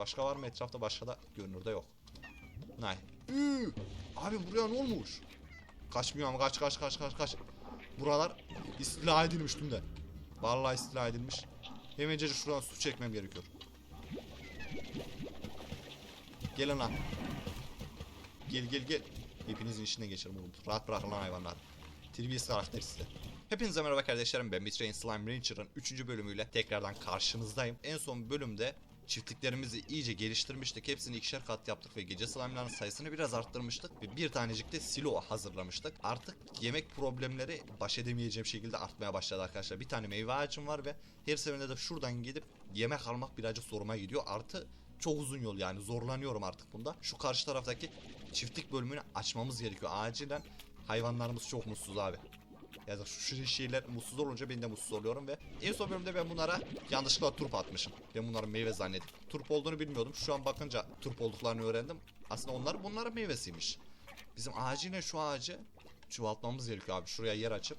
Başka var mı etrafta? Başka da görünürde yok. Nay. Üü! Abi buraya ne olmuş? Kaçmıyorum kaç kaç kaç kaç kaç. Buralar istila edilmiş tüm de. Vallahi istila edilmiş. Hemencecik şuradan su çekmem gerekiyor. Gelin lan. Gel gel gel. Hepinizin işine geçerim oğlum. Rahat bırakın lan hayvanlar. Terbiyesiz karakter size. Hepinize merhaba kardeşlerim ben Betrayin Slime Rancher'ın 3. bölümüyle tekrardan karşınızdayım. En son bölümde çiftliklerimizi iyice geliştirmiştik. Hepsini ikişer kat yaptık ve gece slime'ların sayısını biraz arttırmıştık. Ve bir tanecik de silo hazırlamıştık. Artık yemek problemleri baş edemeyeceğim şekilde artmaya başladı arkadaşlar. Bir tane meyve ağacım var ve her seferinde de şuradan gidip yemek almak birazcık zoruma gidiyor. Artı çok uzun yol yani zorlanıyorum artık bunda. Şu karşı taraftaki çiftlik bölümünü açmamız gerekiyor. Acilen hayvanlarımız çok mutsuz abi. Ya da şu şeyler mutsuz olunca ben de mutsuz oluyorum ve en son bölümde ben bunlara yanlışlıkla turp atmışım. Ben bunları meyve zannedip. Turp olduğunu bilmiyordum. Şu an bakınca turp olduklarını öğrendim. Aslında onlar bunların meyvesiymiş. Bizim acilen şu ağacı çoğaltmamız gerekiyor abi. Şuraya yer açıp.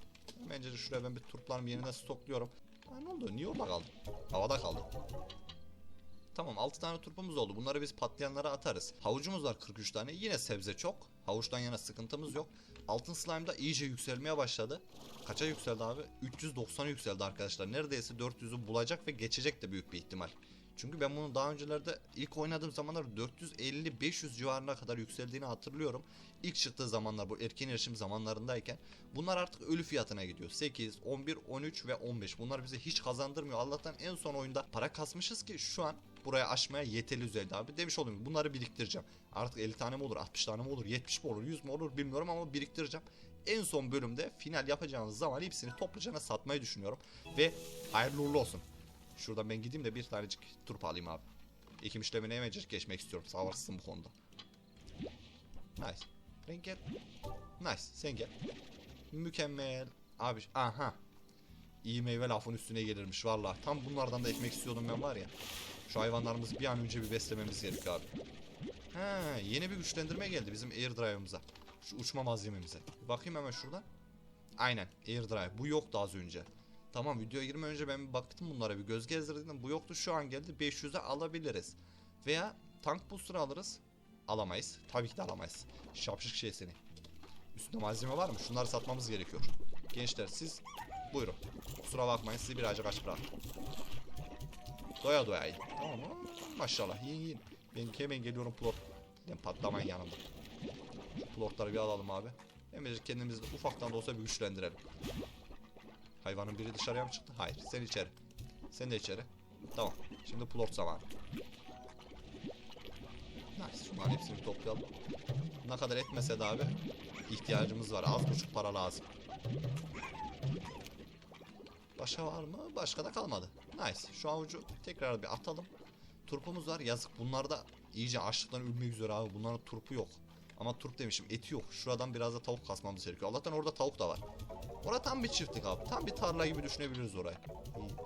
Bence de şuraya ben bir turplarımı yeniden stokluyorum. Ha, ne oldu? Niye orada kaldı? Havada kaldı. Tamam 6 tane turpumuz oldu. Bunları biz patlayanlara atarız. Havucumuz var 43 tane. Yine sebze çok. Havuçtan yana sıkıntımız yok. Altın slime da iyice yükselmeye başladı. Kaça yükseldi abi? 390'a yükseldi arkadaşlar. Neredeyse 400'ü bulacak ve geçecek de büyük bir ihtimal. Çünkü ben bunu daha öncelerde ilk oynadığım zamanlar 450-500 civarına kadar yükseldiğini hatırlıyorum. İlk çıktığı zamanlar bu erken erişim zamanlarındayken bunlar artık ölü fiyatına gidiyor. 8, 11, 13 ve 15. Bunlar bize hiç kazandırmıyor. Allah'tan en son oyunda para kasmışız ki şu an buraya aşmaya yeteli üzerinde abi. Demiş olayım bunları biriktireceğim. Artık 50 tane mi olur, 60 tane mi olur, 70 mi olur, 100 mi olur bilmiyorum ama biriktireceğim. En son bölümde final yapacağımız zaman hepsini toplucana satmayı düşünüyorum. Ve hayırlı uğurlu olsun. Şuradan ben gideyim de bir tanecik turp alayım abi. Ekim işlemine hemencik geçmek istiyorum. Savaşsın bu konuda. Nice. Ben gel. Nice. Sen gel. Mükemmel. Abi aha. İyi meyve lafın üstüne gelirmiş valla. Tam bunlardan da ekmek istiyordum ben var ya. Şu hayvanlarımızı bir an önce bir beslememiz gerekiyor abi. Ha, yeni bir güçlendirme geldi bizim air drive'ımıza. Şu uçma malzememize. Bakayım hemen şuradan. Aynen air drive. Bu yoktu az önce. Tamam videoya girmeden önce ben bir baktım bunlara bir göz gezdirdim. Bu yoktu şu an geldi 500'e alabiliriz. Veya tank booster alırız. Alamayız. Tabii ki de alamayız. Şapşık şey seni. Üstünde malzeme var mı? Şunları satmamız gerekiyor. Gençler siz buyurun. Kusura bakmayın sizi birazcık aç bırak. Doya doya yiyin. Tamam mı? Maşallah yiyin yiyin. Ben hemen geliyorum plot. Ben patlamayın yanımda. Plotları bir alalım abi. Hemen kendimizi de ufaktan da olsa bir güçlendirelim. Hayvanın biri dışarıya mı çıktı? Hayır. Sen içeri. Sen de içeri. Tamam. Şimdi plot zamanı. Nice. Şunların hepsini toplayalım. Ne kadar etmese de abi ihtiyacımız var. Az buçuk para lazım. Başka var mı? Başka da kalmadı. Nice. Şu avucu tekrar bir atalım. Turpumuz var. Yazık. Bunlar da iyice açlıktan ölmek üzere abi. Bunların turpu yok. Ama turp demişim. Eti yok. Şuradan biraz da tavuk kasmamız gerekiyor. Allah'tan orada tavuk da var. Orada tam bir çiftlik abi. Tam bir tarla gibi düşünebiliriz orayı.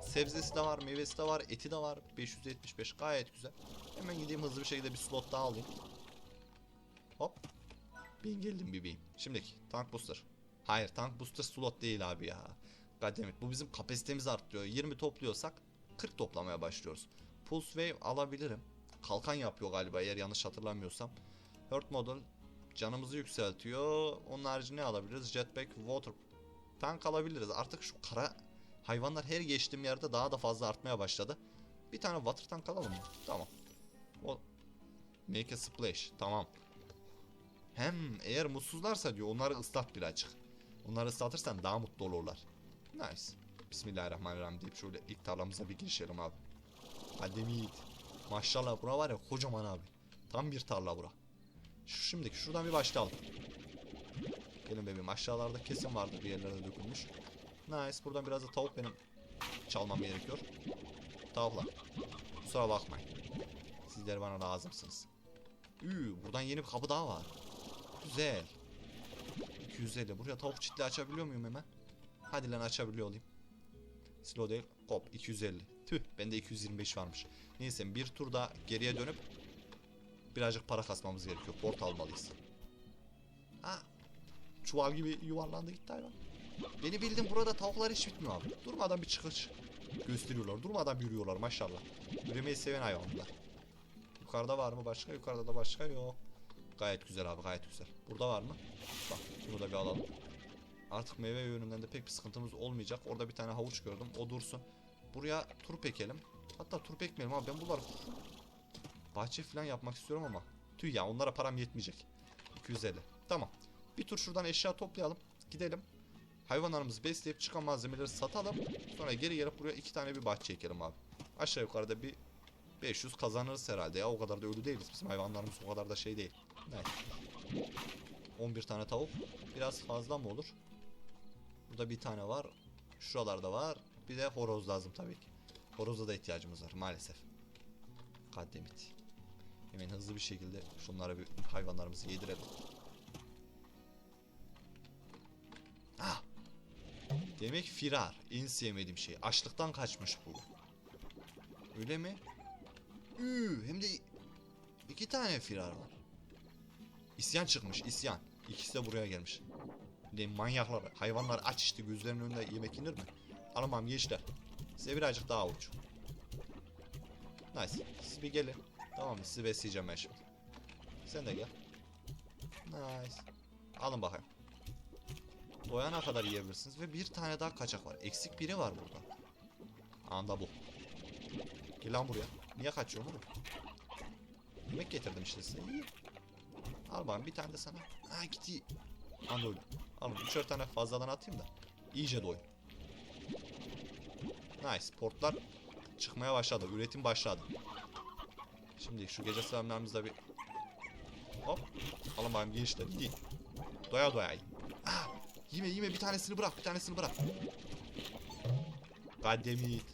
Sebzesi de var, meyvesi de var, eti de var. 575 gayet güzel. Hemen gideyim hızlı bir şekilde bir slot daha alayım. Hop. Ben geldim bebeğim. Şimdiki tank booster. Hayır tank booster slot değil abi ya. Goddammit bu bizim kapasitemizi arttırıyor. 20 topluyorsak 40 toplamaya başlıyoruz. Pulse Wave alabilirim. Kalkan yapıyor galiba eğer yanlış hatırlamıyorsam. Hurt Model canımızı yükseltiyor. Onun harici ne alabiliriz? Jetpack, Water Tank alabiliriz. Artık şu kara hayvanlar her geçtiğim yerde daha da fazla artmaya başladı. Bir tane water tank alalım mı? Tamam. O Make a splash. Tamam. Hem eğer mutsuzlarsa diyor onları ıslat birazcık. Onları ıslatırsan daha mutlu olurlar. Nice. Bismillahirrahmanirrahim deyip şöyle ilk tarlamıza bir girişelim abi. Hadi yiğit. Maşallah bura var ya kocaman abi. Tam bir tarla bura. Şu şimdiki şuradan bir başlayalım. Gelin bebeğim aşağılarda kesin vardı bir yerlere dökülmüş. Nice buradan biraz da tavuk benim çalmam gerekiyor. Tavuklar. Kusura bakmayın. Sizler bana lazımsınız. Üü buradan yeni bir kapı daha var. Güzel. 250. Buraya tavuk çitli açabiliyor muyum hemen? Hadi lan açabiliyor olayım. Slow değil. Hop 250. Tüh bende 225 varmış. Neyse bir tur daha geriye dönüp birazcık para kasmamız gerekiyor. Port almalıyız. Ha çuval gibi yuvarlandı gitti hayvan. Beni bildim burada tavuklar hiç bitmiyor abi. Durmadan bir çıkış gösteriyorlar. Durmadan yürüyorlar maşallah. Yürümeyi seven hayvanlar. Yukarıda var mı başka? Yukarıda da başka yok. Gayet güzel abi gayet güzel. Burada var mı? Bak bunu da bir alalım. Artık meyve yönünden de pek bir sıkıntımız olmayacak. Orada bir tane havuç gördüm. O dursun. Buraya turp ekelim. Hatta turp ekmeyelim abi ben bunlar bahçe falan yapmak istiyorum ama tüh ya onlara param yetmeyecek. 250. Tamam. Bir tur şuradan eşya toplayalım. Gidelim. Hayvanlarımızı besleyip çıkan malzemeleri satalım. Sonra geri gelip buraya iki tane bir bahçe ekelim abi. Aşağı yukarıda bir 500 kazanırız herhalde ya. O kadar da ölü değiliz. Bizim hayvanlarımız o kadar da şey değil. Evet. 11 tane tavuk. Biraz fazla mı olur? Burada bir tane var. Şuralarda var. Bir de horoz lazım tabii ki. Horoza da ihtiyacımız var maalesef. Kaddemit. Hemen hızlı bir şekilde şunlara bir hayvanlarımızı yedirelim. Ah! Demek firar. En sevmediğim şey. Açlıktan kaçmış bu. Öyle mi? Üü, hem de iki tane firar var. İsyan çıkmış, isyan. İkisi de buraya gelmiş. Ne manyaklar, hayvanlar aç işte gözlerinin önünde yemek yenir mi? Alamam gençler. Size birazcık daha avuç. Nice. Siz bir gelin. Tamam? Sizi besleyeceğim ben şimdi. Sen de gel. Nice. Alın bakayım. Doyana kadar yiyebilirsiniz ve bir tane daha kaçak var. Eksik biri var burada. Anda bu. Gel lan buraya. Niye kaçıyorsun oğlum? Yemek getirdim işte size. İyi. Al bakayım bir tane de sana. Ha gitti. Anda öyle. Alın üçer tane fazladan atayım da. İyice doyun. Nice. Portlar çıkmaya başladı. Üretim başladı. Şimdi şu gece selamlarımızda bir hop alın bakayım gençler gidin. Doya doya yiyin. Ah, yeme yeme bir tanesini bırak bir tanesini bırak. Goddammit.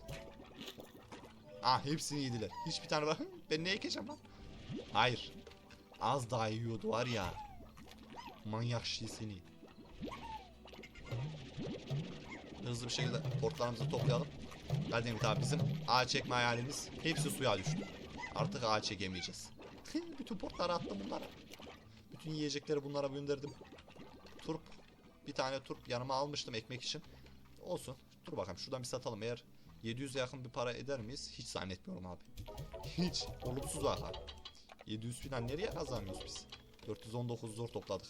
Ah hepsini yediler. Hiçbir tane bak. Ben ne ekeceğim lan? Hayır. Az daha yiyordu var ya. Manyak şey seni. Hızlı bir şekilde portlarımızı toplayalım. Goddammit abi bizim ağaç çekme hayalimiz hepsi suya düştü. Artık ağaç çekemeyeceğiz. Bütün portları attım bunlara. Bütün yiyecekleri bunlara gönderdim. Turp. Bir tane turp yanıma almıştım ekmek için. Olsun. Dur bakalım şuradan bir satalım. Eğer 700'e yakın bir para eder miyiz? Hiç zannetmiyorum abi. Hiç. Olumsuz vakar. 700 falan nereye kazanıyoruz biz? 419 zor topladık.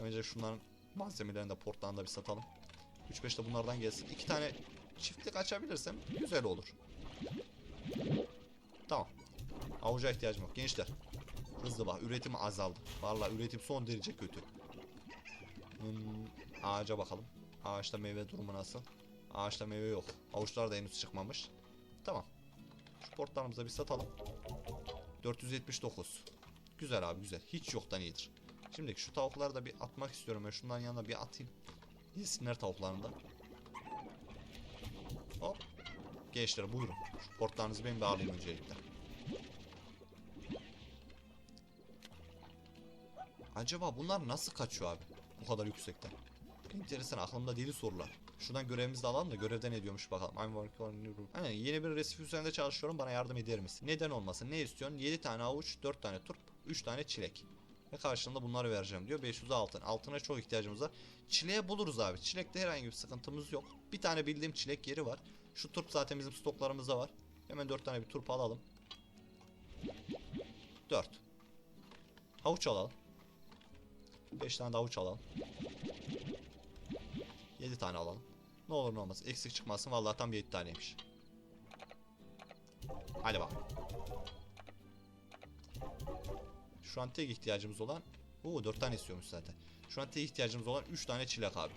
Önce şunların malzemelerini de portlarını da bir satalım. 3-5 de bunlardan gelsin. 2 tane çiftlik açabilirsem güzel olur. Tamam. Avuca ihtiyacım yok. Gençler. Hızlı bak. Üretim azaldı. Vallahi üretim son derece kötü. Hmm, ağaca bakalım. Ağaçta meyve durumu nasıl? Ağaçta meyve yok. Avuçlar da henüz çıkmamış. Tamam. Şu portlarımızı bir satalım. 479. Güzel abi güzel. Hiç yoktan iyidir. Şimdi şu tavukları da bir atmak istiyorum. Ben şunların yanına bir atayım. Yesinler tavuklarını da. Hop. Gençler buyurun. Şu portlarınızı ben bir alayım öncelikle. Acaba bunlar nasıl kaçıyor abi? Bu kadar yüksekten. Enteresan aklımda deli sorular. Şuradan görevimizi de alalım da görevde ne diyormuş bakalım. I'm working on new room. Aynen yeni bir resif üzerinde çalışıyorum bana yardım eder misin? Neden olmasın? Ne istiyorsun? 7 tane avuç, 4 tane turp, 3 tane çilek. Ve karşılığında bunları vereceğim diyor. 500 altın. Altına çok ihtiyacımız var. Çileğe buluruz abi. Çilekte herhangi bir sıkıntımız yok. Bir tane bildiğim çilek yeri var. Şu turp zaten bizim stoklarımızda var. Hemen 4 tane bir turp alalım. 4. Havuç alalım. 5 tane de havuç alalım. 7 tane alalım. Ne olur ne olmaz. Eksik çıkmasın. Vallahi tam 7 taneymiş. Hadi bak. Şu an tek ihtiyacımız olan... Oo 4 tane istiyormuş zaten. Şu an tek ihtiyacımız olan 3 tane çilek abi.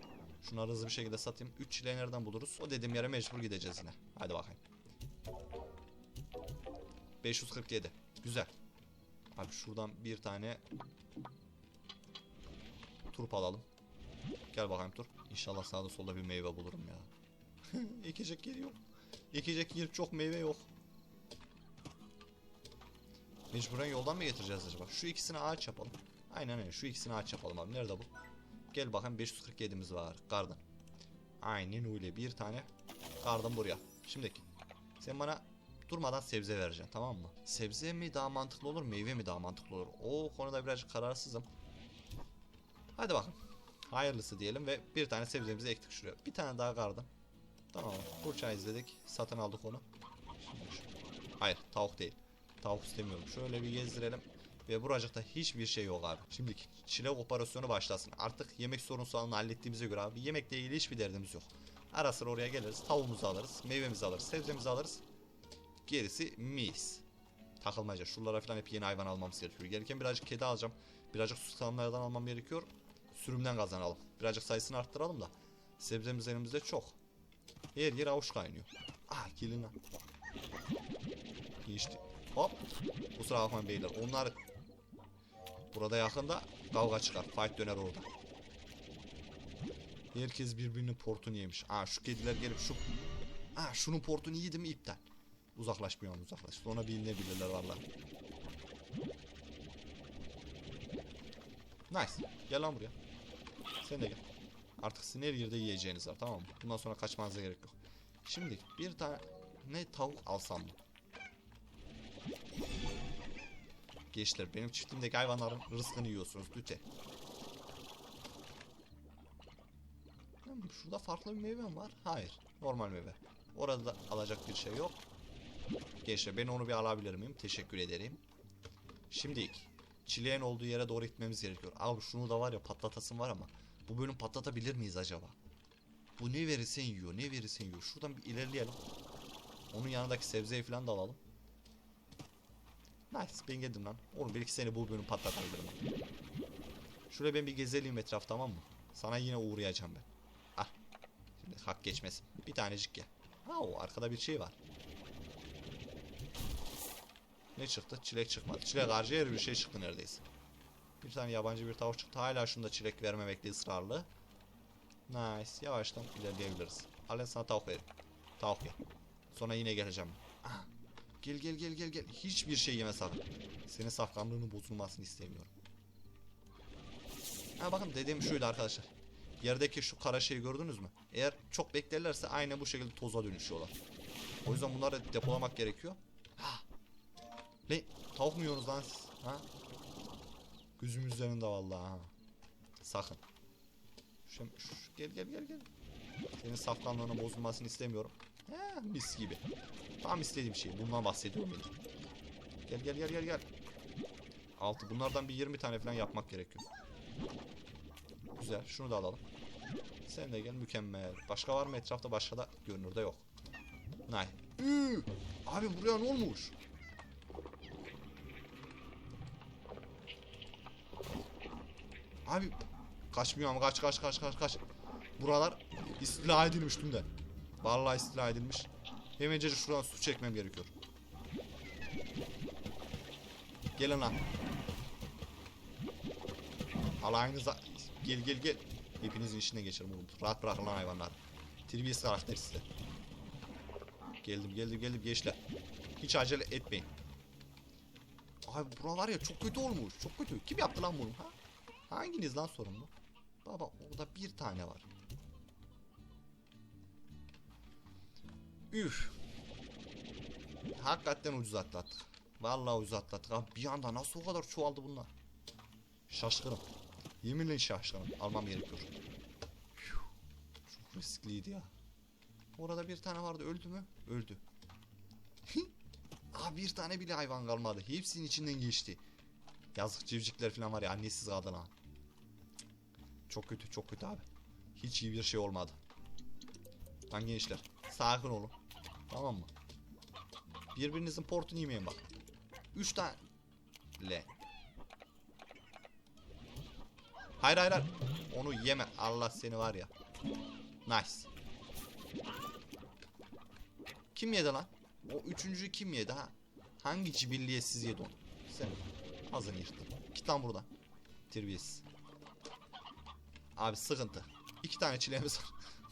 Şunları hızlı bir şekilde satayım. 3 çileği nereden buluruz? O dediğim yere mecbur gideceğiz yine. Hadi bakayım. 547. Güzel. Abi şuradan bir tane turp alalım. Gel bakayım turp. İnşallah sağda solda bir meyve bulurum ya. Ekecek yer yok. Ekecek yer çok meyve yok. Mecburen yoldan mı getireceğiz acaba? Şu ikisini ağaç yapalım. Aynen öyle. Şu ikisini ağaç yapalım abi. Nerede bu? Gel bakayım 547'miz var. Garden. Aynen öyle. Bir tane garden buraya. Şimdiki. Sen bana durmadan sebze vereceksin tamam mı? Sebze mi daha mantıklı olur meyve mi daha mantıklı olur? O konuda birazcık kararsızım. Hadi bakalım. Hayırlısı diyelim ve bir tane sebzemizi ektik şuraya. Bir tane daha garden. Tamam. Burçağı izledik. Satın aldık onu. Hayır tavuk değil. Tavuk istemiyorum. Şöyle bir gezdirelim. Ve buracıkta hiçbir şey yok abi. Şimdi çilek operasyonu başlasın. Artık yemek sorunsalını hallettiğimize göre abi yemekle ilgili hiçbir derdimiz yok. Ara sıra oraya geliriz. Tavuğumuzu alırız. Meyvemizi alırız. Sebzemizi alırız. Gerisi mis. Takılmaca. Şuralara falan hep yeni hayvan almamız gerekiyor. Gelirken birazcık kedi alacağım. Birazcık susamlardan almam gerekiyor. Sürümden kazanalım. Birazcık sayısını arttıralım da. Sebzemiz elimizde çok. Her yer avuç kaynıyor. Ah gelin lan. Geçti. Hop. Kusura bakmayın beyler. Onlar burada yakında kavga çıkar. Fight döner orada. Herkes birbirinin portunu yemiş. Aa şu kediler gelip şu... Aa şunun portunu yedi mi iptal. Uzaklaşmıyor uzaklaş. Sonra bilinebilirler valla. Nice. Gel lan buraya. Sen de gel. Artık sizin her yerde yiyeceğiniz var tamam mı? Bundan sonra kaçmanıza gerek yok. Şimdi bir tane ne tavuk alsam mı? Gençler benim çiftliğimdeki hayvanların rızkını yiyorsunuz lütfen. Şurada farklı bir meyve mi var? Hayır. Normal meyve. Orada da alacak bir şey yok. Gençler ben onu bir alabilir miyim? Teşekkür ederim. Şimdi çileğin olduğu yere doğru gitmemiz gerekiyor. Abi şunu da var ya patlatasın var ama bu bölüm patlatabilir miyiz acaba? Bu ne verirsen yiyor, ne verirsen yiyor. Şuradan bir ilerleyelim. Onun yanındaki sebzeyi falan da alalım. Nice ben geldim lan. Oğlum belki seni bu bölüm patlatabilirim. Şuraya ben bir gezelim etraf tamam mı? Sana yine uğrayacağım ben. Ah. Şimdi hak geçmesin. Bir tanecik gel. Ha o arkada bir şey var. Ne çıktı? Çilek çıkmadı. Çilek harcı her bir şey çıktı neredeyse. Bir tane yabancı bir tavuk çıktı. Hala şunda çilek vermemekte ısrarlı. Nice. Yavaştan ilerleyebiliriz. Halen sana tavuk vereyim. Tavuk ye. Sonra yine geleceğim. Gel gel gel gel gel. Hiçbir şey yeme sakın. Senin safkanlığının bozulmasını istemiyorum. Ha bakın dediğim şuydu arkadaşlar. Yerdeki şu kara şeyi gördünüz mü? Eğer çok beklerlerse aynen bu şekilde toza dönüşüyorlar. O yüzden bunları depolamak gerekiyor. Ha. Ne? Tavuk mu yiyorsunuz lan siz? Ha? Gözüm üzerinde vallahi ha. Sakın. Şu, şu, gel gel gel gel. Senin safkanlığının bozulmasını istemiyorum. He, mis gibi. Tam istediğim şey. Bundan bahsediyorum benim. Gel gel gel gel gel. Altı. Bunlardan bir 20 tane falan yapmak gerekiyor. Güzel. Şunu da alalım. Sen de gel. Mükemmel. Başka var mı etrafta? Başka da görünürde yok. Nay. Üü! Abi buraya ne olmuş? Abi kaçmıyor ama kaç kaç kaç kaç kaç. Buralar istila edilmiş tümden. Vallahi istila edilmiş. Hemencecik şuradan su çekmem gerekiyor. Gelin lan. Alayınıza gel gel gel. Hepinizin işine geçerim oğlum. Rahat bırakın lan hayvanlar. Terbiyesiz karakter size. Geldim geldim geldim gençler. Hiç acele etmeyin. Abi bura var ya çok kötü olmuş. Çok kötü. Kim yaptı lan bunu ha? Hanginiz lan sorumlu? Baba orada bir tane var. Üf. Hakikaten ucuz atlattık. Vallahi ucuz atlattık. Abi bir anda nasıl o kadar çoğaldı bunlar? Şaşkınım. Yeminle şaşkınım. Almam gerekiyor. Çok riskliydi ya. Orada bir tane vardı. Öldü mü? Öldü. Aa bir tane bile hayvan kalmadı. Hepsinin içinden geçti. Yazık civcikler falan var ya annesiz kaldı lan. Çok kötü çok kötü abi. Hiç iyi bir şey olmadı. Lan gençler sakin olun. Tamam mı? Birbirinizin portunu yemeyin bak. Üç tane. Le. Hayır hayır hayır. Onu yeme. Allah seni var ya. Nice. Kim yedi lan? O üçüncü kim yedi ha? Hangi cibilliyetsiz yedi onu? Sen. Ağzını yırttın. Git lan buradan. Terbiyesiz. Abi sıkıntı. İki tane çileğimiz var.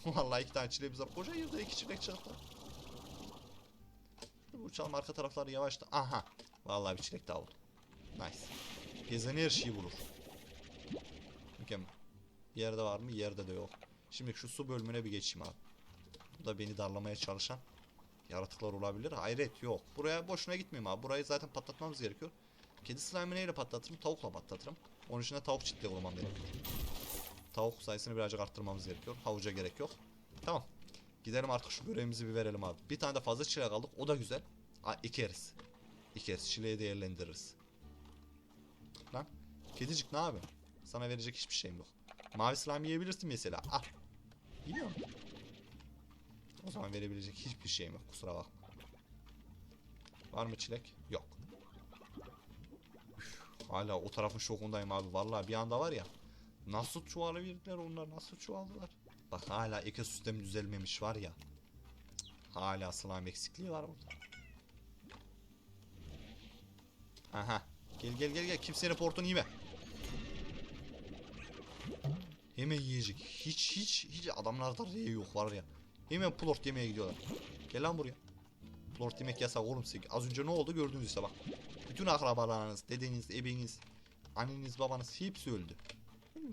Vallahi iki tane çileğimiz var. Koca yılda iki çilek çıktı. Dur uçalım arka tarafları yavaşta. Aha. Vallahi bir çilek daha oldu. Nice. Gezen her şeyi bulur. Mükemmel. Yerde var mı? Yerde de yok. Şimdi şu su bölümüne bir geçeyim abi. Burada beni darlamaya çalışan yaratıklar olabilir. Hayret yok. Buraya boşuna gitmeyeyim abi. Burayı zaten patlatmamız gerekiyor. Kedi slime'ı neyle patlatırım? Tavukla patlatırım. Onun için de tavuk çitli olmam gerekiyor. Tavuk sayısını birazcık arttırmamız gerekiyor. Havuca gerek yok. Tamam. Gidelim artık şu görevimizi bir verelim abi. Bir tane de fazla çilek aldık. O da güzel. A ekeriz. İkez çileği değerlendiririz. Lan kedicik ne abi? Sana verecek hiçbir şeyim yok. Mavi slime yiyebilirsin mesela. Al. Yiyor musun? O zaman verebilecek hiçbir şeyim yok. Kusura bakma. Var mı çilek? Yok. Üf, hala o tarafın şokundayım abi. Vallahi bir anda var ya. Nasıl çoğalabildiler onlar? Nasıl çoğaldılar? Bak hala ekosistem düzelmemiş var ya. Hala slime eksikliği var burada. Aha. Gel gel gel gel. Kimsenin portunu yeme. Hemen yiyecek. Hiç hiç hiç adamlarda R yok var ya. Hemen plort yemeye gidiyorlar. Gel lan buraya. Plort yemek yasak oğlum size. Az önce ne oldu gördünüz işte bak. Bütün akrabalarınız, dedeniz, ebeniz, anneniz, babanız hepsi öldü.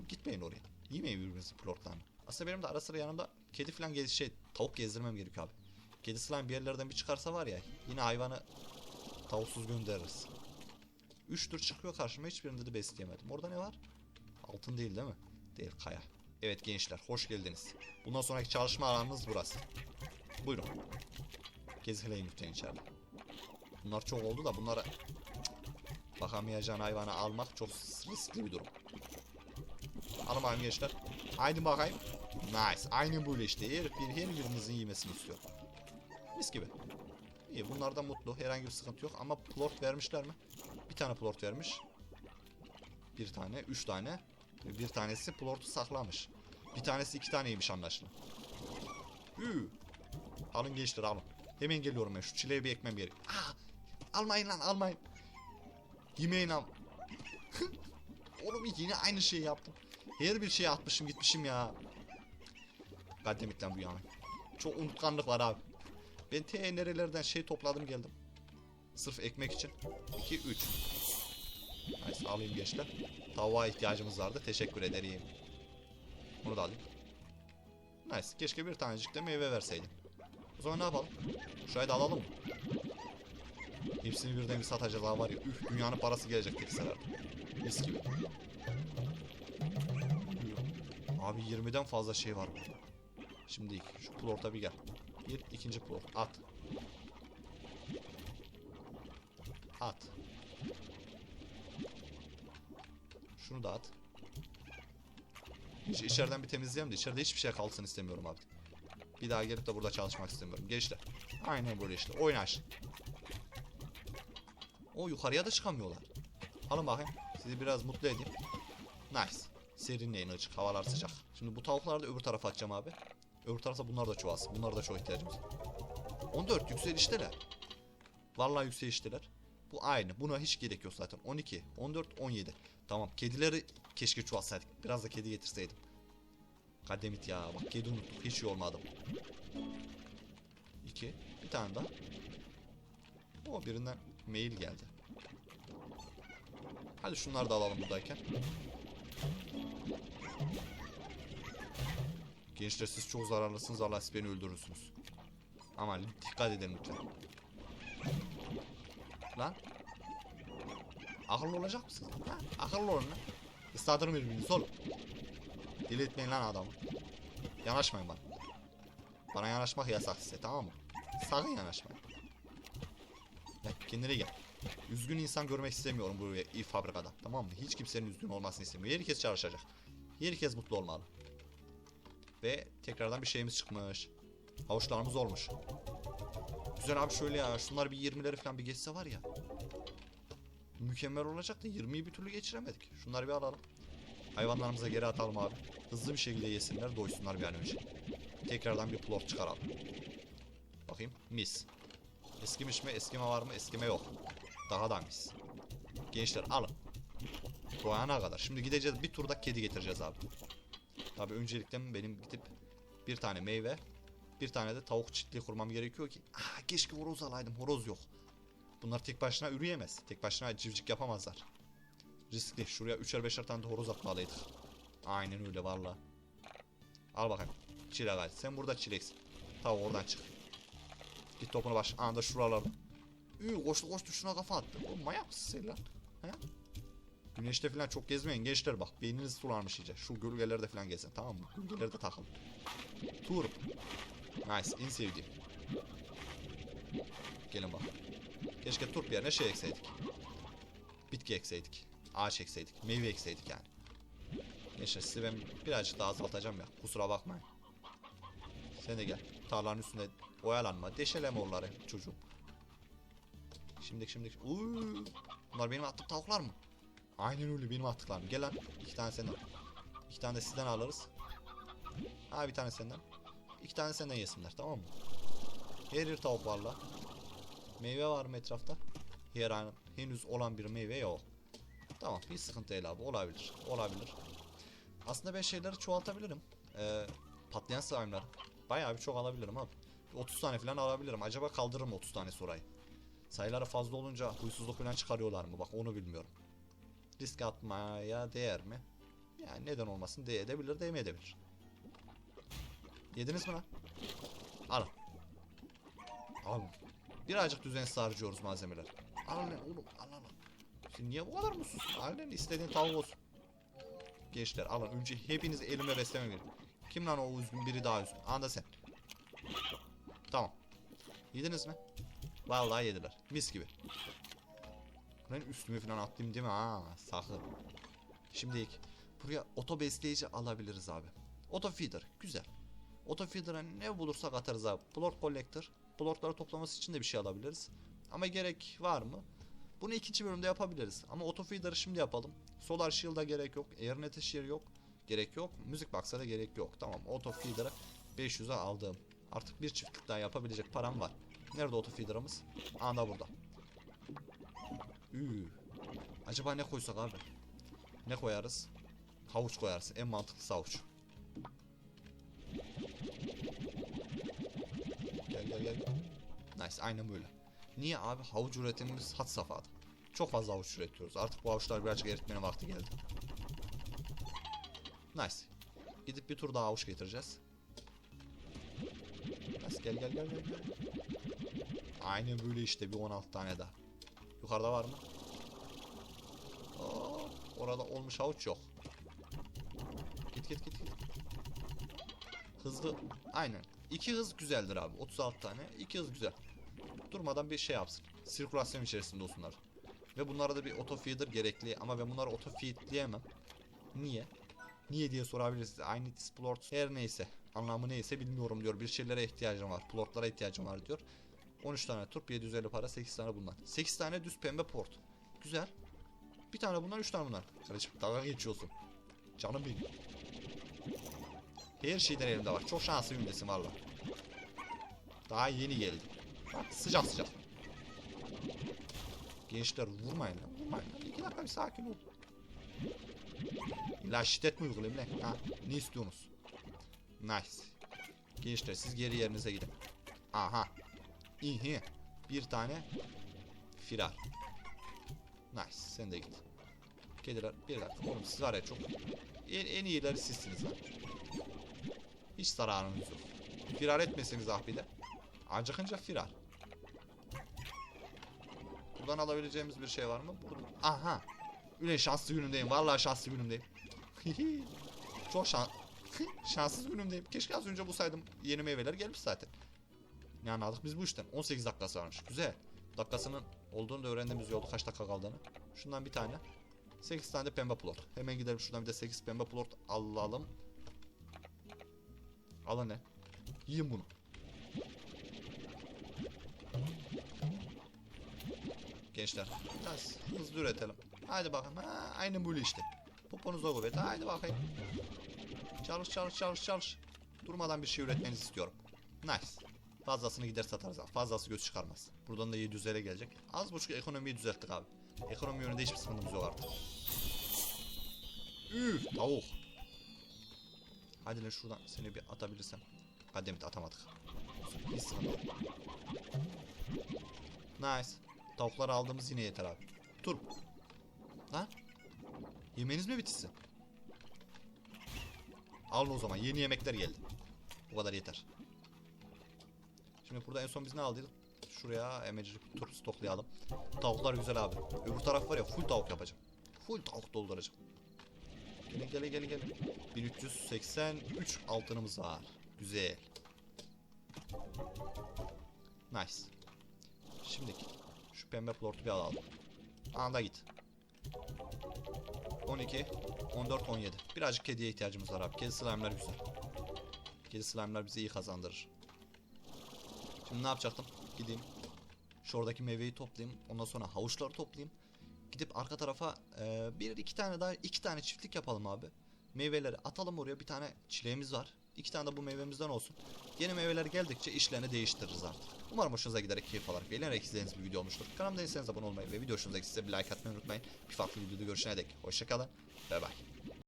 Gitmeyin oraya. Yemeyin birbirinizin plortlarını. Aslında benim de ara sıra yanımda kedi falan gez şey tavuk gezdirmem gerekiyor abi. Kedi slime bir yerlerden bir çıkarsa var ya yine hayvanı tavuksuz göndeririz. Üç tür çıkıyor karşıma hiçbirinde de besleyemedim. Orada ne var? Altın değil değil mi? Değil kaya. Evet gençler hoş geldiniz. Bundan sonraki çalışma alanınız burası. Buyurun. Gezileyin lütfen içeride. Bunlar çok oldu da bunlara bakamayacağın hayvanı almak çok riskli bir durum. Alın bakayım gençler. Haydi bakayım. Nice. Aynen böyle işte. Her, bir, her birinizin yemesini istiyor. Mis gibi. İyi bunlardan mutlu. Herhangi bir sıkıntı yok. Ama plort vermişler mi? Bir tane plort vermiş. Bir tane. Üç tane. Bir tanesi plortu saklamış. Bir tanesi iki taneymiş anlaşılan. Hü. Alın gençler alın. Hemen geliyorum ben. Şu çileği bir ekmem gerek. Aa, almayın lan almayın. Yemeyin al. Oğlum yine aynı şeyi yaptım. Her bir şeye atmışım gitmişim ya. Kaddemit lan bu yani. Çok unutkanlık var abi. Ben te nerelerden şey topladım geldim. Sırf ekmek için. 2 3. Nice alayım gençler. Tavuğa ihtiyacımız vardı. Teşekkür ederim. Bunu da alayım. Nice. Keşke bir tanecik de meyve verseydim. O zaman ne yapalım? Şurayı da alalım mı? Hepsini birden bir satacağız ha var ya. Üf dünyanın parası gelecek tek seferde. Mis gibi. Abi 20'den fazla şey var burada. Şimdi şu plorta bir gel. Bir ikinci plort. At. At. Şunu da at. Hiç içeriden bir temizleyelim de içeride hiçbir şey kalsın istemiyorum abi. Bir daha gelip de burada çalışmak istemiyorum. Gençler. Aynen böyle işte. Oynaş. O yukarıya da çıkamıyorlar. Alın bakayım. Sizi biraz mutlu edeyim. Nice. Serinleyin açık. Havalar sıcak. Şimdi bu tavukları da öbür tarafa atacağım abi. Öbür tarafta bunlar da çoğalsın. Bunlar da çok ihtiyacımız var. 14 yükselişteler. Vallahi yükselişteler. Bu aynı. Buna hiç gerek yok zaten. 12, 14, 17. Tamam. Kedileri keşke çoğalsaydık. Biraz da kedi getirseydim. Kademit ya. Bak kedi unuttuk. Hiç iyi olmadı. 2. Bir tane daha. O birinden mail geldi. Hadi şunları da alalım buradayken. Gençler siz çok zararlısınız. Allah siz beni öldürürsünüz. Ama dikkat edin lütfen. Lan. Akıllı olacak mısınız? Ha? Akıllı olun lan. Isladırın birbirinizi oğlum. Deli etmeyin lan adamı. Yanaşmayın bana. Bana yanaşmak yasak size tamam mı? Sakın yanaşmayın. Gel kendine gel. Üzgün insan görmek istemiyorum bu fabrikada. Tamam mı? Hiç kimsenin üzgün olmasını istemiyorum. Herkes çalışacak. Herkes mutlu olmalı. Ve tekrardan bir şeyimiz çıkmış. Havuçlarımız olmuş. Güzel abi şöyle ya. Şunlar bir 20'leri falan bir geçse var ya. Mükemmel olacak da 20'yi bir türlü geçiremedik. Şunları bir alalım. Hayvanlarımıza geri atalım abi. Hızlı bir şekilde yesinler, doysunlar bir an önce. Tekrardan bir plot çıkaralım. Bakayım. Mis. Eskimiş mi? Eskime var mı? Eskime yok. Daha da mis. Gençler alın. Doyana kadar. Şimdi gideceğiz bir turda kedi getireceğiz abi. Tabi öncelikle benim gidip bir tane meyve, bir tane de tavuk çiftliği kurmam gerekiyor ki. Aa, keşke horoz alaydım. Horoz yok. Bunlar tek başına üreyemez. Tek başına civcik yapamazlar. Riskli. Şuraya üçer beşer tane de horoz atmalıydık. Aynen öyle valla. Al bakayım. Çilek al. Sen burada çileksin. Tamam oradan çık. Git topunu baş. Anda şuralarda. Üy koştu koştu şuna kafa attı. Oğlum manyak mısın sen lan? Güneşte falan çok gezmeyin gençler bak. Beyniniz sularmış iyice. Şu gölgelerde falan gezin tamam mı? Gölgelerde takılın. Tur. Nice. En sevdiğim. Gelin bak. Keşke turp yerine şey ekseydik. Bitki ekseydik. Ağaç ekseydik. Meyve ekseydik yani. Gençler sizi ben birazcık daha azaltacağım ya. Kusura bakmayın. Sen de gel. Tarlanın üstünde oyalanma. Deşeleme onları çocuğum. Şimdilik şimdilik. Uuu. Bunlar benim attığım tavuklar mı? Aynen öyle benim attıklarım. Gel lan. İki tane senden. İki tane de sizden alırız. Ha bir tane senden. İki tane senden yesinler tamam mı? Her yer tavuk. Meyve var mı etrafta? Her an henüz olan bir meyve yok. Tamam hiç sıkıntı değil abi olabilir. Olabilir. Aslında ben şeyleri çoğaltabilirim. Ee, patlayan slime'ları. Bayağı bir çok alabilirim abi. 30 tane falan alabilirim. Acaba kaldırır mı 30 tane orayı? Sayıları fazla olunca huysuzluk falan çıkarıyorlar mı? Bak onu bilmiyorum. Risk atmaya değer mi? Yani neden olmasın değebilir değmeyebilir. Yediniz mi lan? Alın. Alın. Birazcık düzensiz harcıyoruz malzemeler. Al lan oğlum al al. al. Sen niye bu kadar mutsuzsun? Al lan istediğin tavuk olsun. Gençler alın önce hepiniz elime besleme verin. Kim lan o üzgün biri daha üzgün. Anda sen. Tamam. Yediniz mi? Vallahi yediler. Mis gibi. Ben üstüme falan attım değil mi ha? Sakın. Şimdi buraya oto besleyici alabiliriz abi. Oto feeder güzel. Oto feeder'a ne bulursak atarız abi. Plort collector. Plortları toplaması için de bir şey alabiliriz. Ama gerek var mı? Bunu ikinci bölümde yapabiliriz. Ama oto feeder'ı şimdi yapalım. Solar shield'a gerek yok. Airnet share yok. Gerek yok. Müzik box'a da gerek yok. Tamam oto feeder'ı 500'e aldım. Artık bir çiftlik daha yapabilecek param var. Nerede oto feeder'ımız? Anda burada. Üü. Acaba ne koysak abi? Ne koyarız? Havuç koyarız. En mantıklısı havuç. Gel gel gel. Nice aynen böyle. Niye abi havuç üretimimiz hat safhada. Çok fazla havuç üretiyoruz. Artık bu havuçlar birazcık eritmenin vakti geldi. Nice. Gidip bir tur daha havuç getireceğiz. Nice gel gel gel. gel. Aynen böyle işte bir 16 tane daha. Yukarıda var mı? Aa, orada olmuş havuç yok. Git git git. Hızlı. Aynen. İki hız güzeldir abi. 36 tane. İki hız güzel. Durmadan bir şey yapsın. Sirkülasyon içerisinde olsunlar. Ve bunlara da bir auto feeder gerekli. Ama ben bunları auto feedleyemem. Niye? Niye diye sorabilirsiniz. I need. Her neyse. Anlamı neyse bilmiyorum diyor. Bir şeylere ihtiyacım var. Plortlara ihtiyacım var diyor. 13 tane turp 750 para 8 tane bundan. 8 tane düz pembe port. Güzel. Bir tane bundan 3 tane bundan. Kardeşim dalga geçiyorsun. Canım benim. Her şeyden elimde var. Çok şanslı ündesin valla. Daha yeni geldi. Bak sıcak sıcak. Gençler vurmayın lan vurmayın. İki dakika bir sakin ol. İlla şiddet mi uygulayayım lan? Ha? Ne istiyorsunuz? Nice. Gençler siz geri yerinize gidin. Aha. İyi. Bir tane firar. Nice. Sen de git. Kediler bir dakika. Oğlum siz var ya çok en, en iyileri sizsiniz lan. Hiç zararınız yok. Firar etmeseniz ah bir de. Acıkınca firar. Buradan alabileceğimiz bir şey var mı? Burada. Aha. Üle şanslı günümdeyim. Vallahi şanslı günümdeyim. Çok şans... Şanssız günümdeyim. Keşke az önce bulsaydım. Yeni meyveler gelmiş zaten. Ne anladık biz bu işten? 18 dakikası varmış. Güzel. Dakikasının olduğunu da öğrendiğimiz yolda kaç dakika kaldığını. Şundan bir tane. 8 tane de pembe plot. Hemen gidelim şuradan bir de 8 pembe plot alalım. Alın ne? Yiyin bunu. Gençler biraz hızlı üretelim. Haydi bakalım. Ha, aynen böyle işte. Poponuza kuvvet. Haydi bakayım. Çalış çalış çalış çalış. Durmadan bir şey üretmenizi istiyorum. Nice. Fazlasını gider satarız abi. Fazlası göz çıkarmaz. Buradan da 750'e gelecek. Az buçuk ekonomiyi düzelttik abi. Ekonomi yönünde hiçbir sıkıntımız yok artık. Üf tavuk. Hadi lan şuradan seni bir atabilirsem. Kademit atamadık. Hiç. Nice. Tavukları aldığımız yine yeter abi. Turp. Lan. Yemeğiniz mi bitirsin? Alın o zaman. Yeni yemekler geldi. Bu kadar yeter. Şimdi burada en son biz ne aldık? Şuraya emecilik tur stoklayalım. Tavuklar güzel abi. Öbür taraf var ya full tavuk yapacağım. Full tavuk dolduracağım. Gelin gelin gelin gelin. 1383 altınımız var. Güzel. Nice. Şimdi Şu pembe plortu bir alalım. Anda git. 12, 14, 17. Birazcık kediye ihtiyacımız var abi. Kedi slime'lar güzel. Kedi slime'lar bize iyi kazandırır. Şimdi ne yapacaktım? Gideyim. Şuradaki meyveyi toplayayım. Ondan sonra havuçları toplayayım. Gidip arka tarafa e, bir iki tane daha iki tane çiftlik yapalım abi. Meyveleri atalım oraya. Bir tane çileğimiz var. İki tane de bu meyvemizden olsun. Yeni meyveler geldikçe işlerini değiştiririz artık. Umarım hoşunuza giderek keyif alarak beğenerek izlediğiniz bir video olmuştur. Kanalıma değilseniz abone olmayı ve video hoşunuza gitse bir like atmayı unutmayın. Bir farklı videoda görüşene dek. Hoşçakalın. Bye bye.